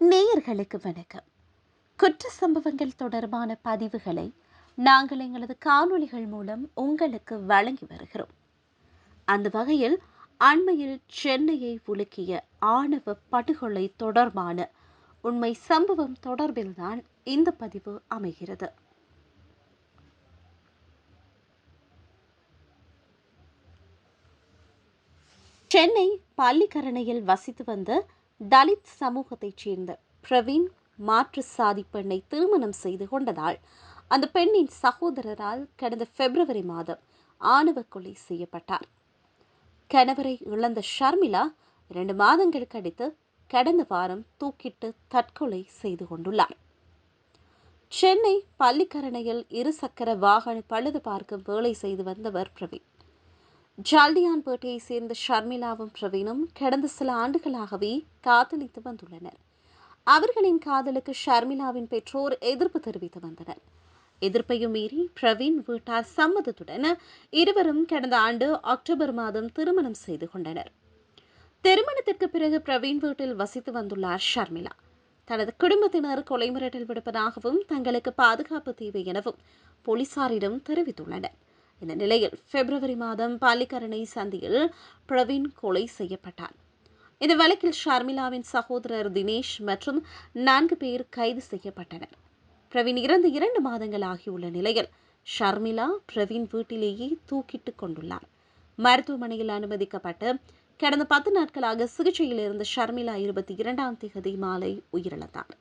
நேயர்களுக்கு வணக்கம். குற்ற சம்பவங்கள் தொடர்பான பதிவுகளை நாங்கள் எங்களது காணொளிகள் மூலம் உங்களுக்கு வழங்கி வருகிறோம். அந்த வகையில் அண்மையில் சென்னையை உலுக்கிய ஆணவ படுகொலை தொடர்பான உண்மை சம்பவம் தொடர்பில்தான் இந்த பதிவு அமைகிறது. சென்னை பள்ளிக்கரணையில் வசித்து வந்த தலித் சமூகத்தைச் சேர்ந்த பிரவீன் மாற்று சாதி பெண்ணை திருமணம் செய்து கொண்டதால் அந்த பெண்ணின் சகோதரரால் கடந்த பிப்ரவரி மாதம் ஆணவ கொலை செய்யப்பட்டார். கணவரை இழந்த ஷர்மிளா இரண்டு மாதங்கள் கழித்து கடந்த வாரம் தூக்கிட்டு தற்கொலை செய்து கொண்டுள்ளார். சென்னை பள்ளிக்கரணையில் இருசக்கர வாகன பழுது பார்க்கும் வேலை செய்து வந்தவர் பிரவீன். ஜால்டியான்பேட்டையை சேர்ந்த ஷர்மிளாவும் பிரவீனும் கடந்த சில ஆண்டுகளாகவே காதலித்து வந்துள்ளனர். அவர்களின் காதலுக்கு ஷர்மிளாவின் பெற்றோர் எதிர்ப்பு தெரிவித்து வந்தனர். எதிர்ப்பையும் மீறி பிரவீன் வீட்டார் சம்மதத்துடன் இருவரும் கடந்த ஆண்டு அக்டோபர் மாதம் திருமணம் செய்து கொண்டனர். திருமணத்திற்கு பிறகு பிரவீன் வீட்டில் வசித்து வந்துள்ளார் ஷர்மிளா. தனது குடும்பத்தினர் கொலை மிரட்டல் விடுப்பதாகவும் தங்களுக்கு பாதுகாப்பு தேவை எனவும் போலீசாரிடம் தெரிவித்துள்ளனர். இந்த நிலையில் பிப்ரவரி மாதம் பாலிக்கரணை சந்தியில் பிரவீன் கொலை செய்யப்பட்டார். இந்த வழக்கில் ஷர்மிளாவின் சகோதரர் தினேஷ் மற்றும் நான்கு பேர் கைது செய்யப்பட்டனர். பிரவீன் இறந்து இரண்டு மாதங்கள் ஆகியுள்ள நிலையில் ஷர்மிளா பிரவீன் வீட்டிலேயே தூக்கிட்டு கொண்டுள்ளார். மருத்துவமனையில் அனுமதிக்கப்பட்டு கடந்த பத்து நாட்களாக சிகிச்சையில் இருந்த ஷர்மிளா இருபத்தி இரண்டாம் தேதி மாலை உயிரிழந்தார்.